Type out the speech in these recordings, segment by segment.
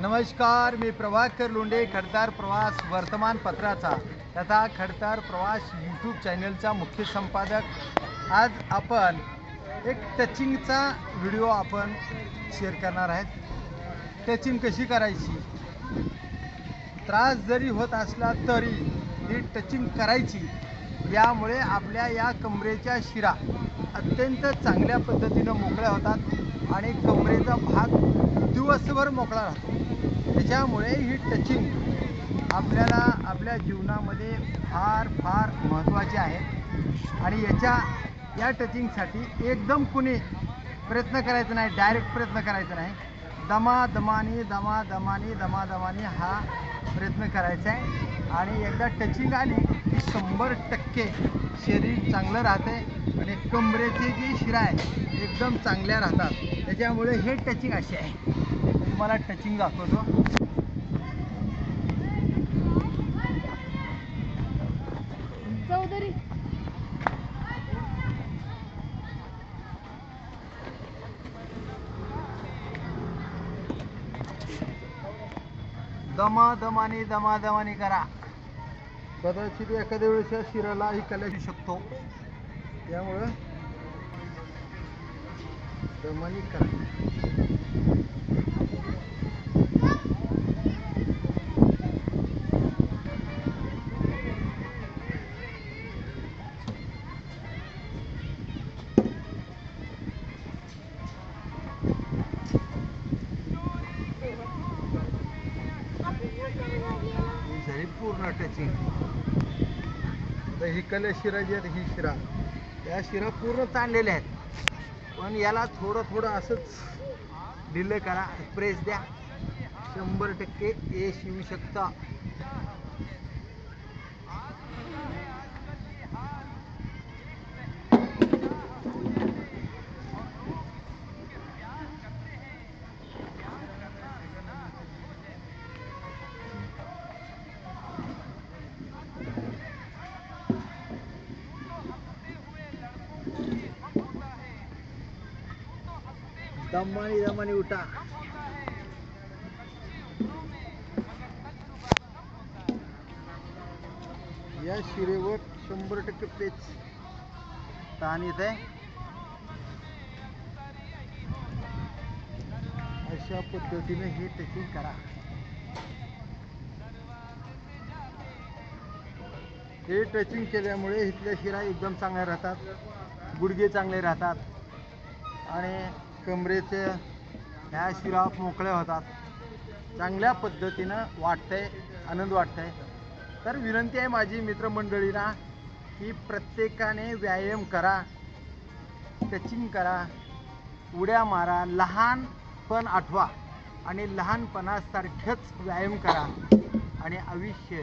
नमस्कार मी प्रभाकर लोंडे खडतार प्रवास वर्तमानपत्राचा. तथा खडतार प्रवास यूट्यूब चॅनलचा मुख्य संपादक. आज आपण एक टचिंगचा व्हिडिओ आपण शेअर करणार आहेत. टचिंग कशी करायची? त्रास जरी होत असला तरी ही टचिंग करायची. यामुळे आपल्या या कमरेच्या शिरा अत्यंत चांगल्या पद्धतीनं मोकळ्या होतात आणि कमरेचा भाग दिवसभर मोकळा राहतो. त्याच्यामुळे ही टचिंग आपल्याला आपल्या जीवनामध्ये फार फार महत्त्वाची आहे. आणि याच्या या टचिंगसाठी एकदम कुणी प्रयत्न करायचा नाही डायरेक्ट प्रयत्न करायचा नाही. दमा दमानी दमा दमानी दमा दमानी हा प्रयत्न करायचा आहे. आणि एकदा टचिंग आली की शंभर टक्के शरीर चांगलं राहते आणि कमरेची जी शिरा आहे एकदम चांगल्या राहतात. त्याच्यामुळे हे टचिंग असे आहे. तुम्हाला टचिंग दाखवतो. चौधरी. दमा दमानी दमा दमानी करा. कदाचित एखाद्या वेळेस या शिराला ही कला येऊ शकतो. त्यामुळं दमानी करा. तर ही कल शिरा जी आहेत ही शिरा. या शिरा पूर्ण ताणलेल्या आहेत. पण याला थोडं थोडं असंच डिले करा प्रेस द्या. शंभर टक्के यश येऊ शकता. दमानी दमानी उठा. या शिरेवर शंभर टक्के पेच ताण येत आहे. अशा पद्धतीने हे टचिंग करा. हे टचिंग केल्यामुळे इथल्या शिरा एकदम चांगल्या राहतात गुडघे चांगले राहतात. आणि कमरेचे ह्या शिरा मोकळ्या होतात. चांगल्या पद्धतीनं वाटतंय आनंद वाटतंय. तर विनंती आहे माझी मित्रमंडळींना की प्रत्येकाने व्यायाम करा स्टचिंग करा उड्या मारा लहानपण आठवा आणि लहानपणासारखंच व्यायाम करा आणि आयुष्य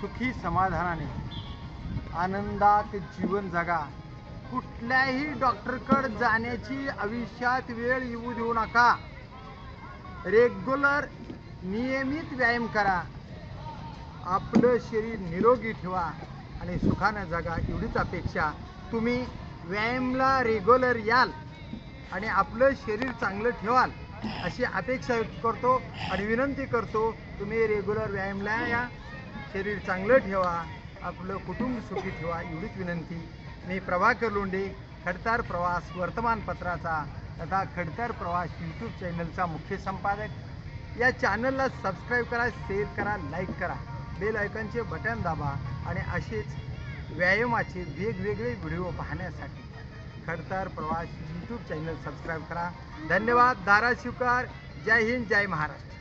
सुखी समाधानाने आनंदात जीवन जगा. कुठल्याही डॉक्टरकडे जाण्याची आयुष्यात वेळ येऊ देऊ नका. रेग्युलर नियमित व्यायाम करा. आपलं शरीर निरोगी ठेवा आणि सुखानं जगा एवढीच अपेक्षा. तुम्ही व्यायामला रेग्युलर याल आणि आपलं शरीर चांगलं ठेवाल अशी अपेक्षा करतो आणि विनंती करतो तुम्ही रेग्युलर व्यायामला या. शरीर चांगलं ठेवा. आपलं कुटुंब सुखी ठेवा एवढीच विनंती. मी प्रभाकर लोंढे खडतार प्रवास वर्तमानपत्राचा तथा खडतार प्रवास यूट्यूब चॅनलचा मुख्य संपादक. या चॅनलला सबस्क्राईब करा शेअर करा लाईक करा. बेल आयकॉनचे बटन दाबा आणि असेच व्यायामाचे वेगवेगळे व्हिडिओ पाहण्यासाठी खडतार प्रवास यूट्यूब चॅनल सबस्क्राईब करा. धन्यवाद धाराशिवकर. जय हिंद जय महाराष्ट्र.